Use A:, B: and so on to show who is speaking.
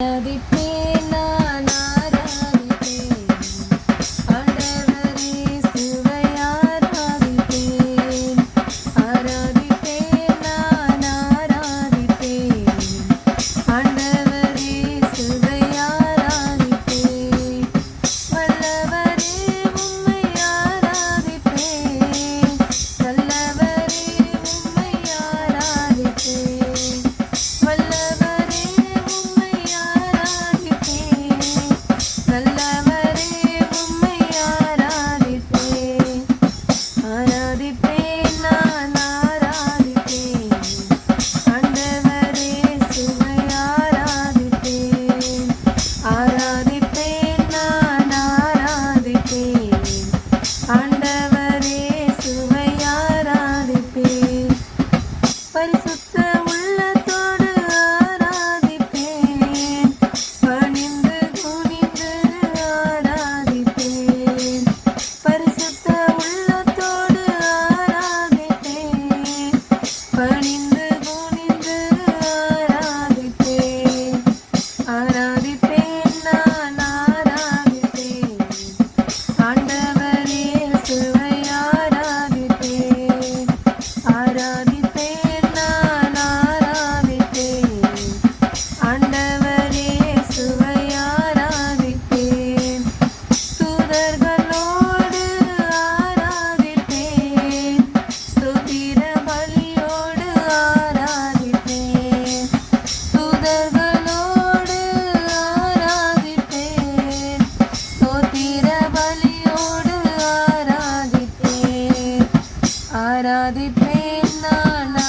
A: Yeah. ஆராதிப்பேன் நான் ஆராதிப்பேன். ஆண்டவரே சுவை ஆராதிப்பேன். ஆராதிப்பேன் நான் ஆராதிப்பேன். ஆண்டவரே சுவை ஆராதிப்பேன். பரிசு Ará. ആരാധിപ്പേ നാളാ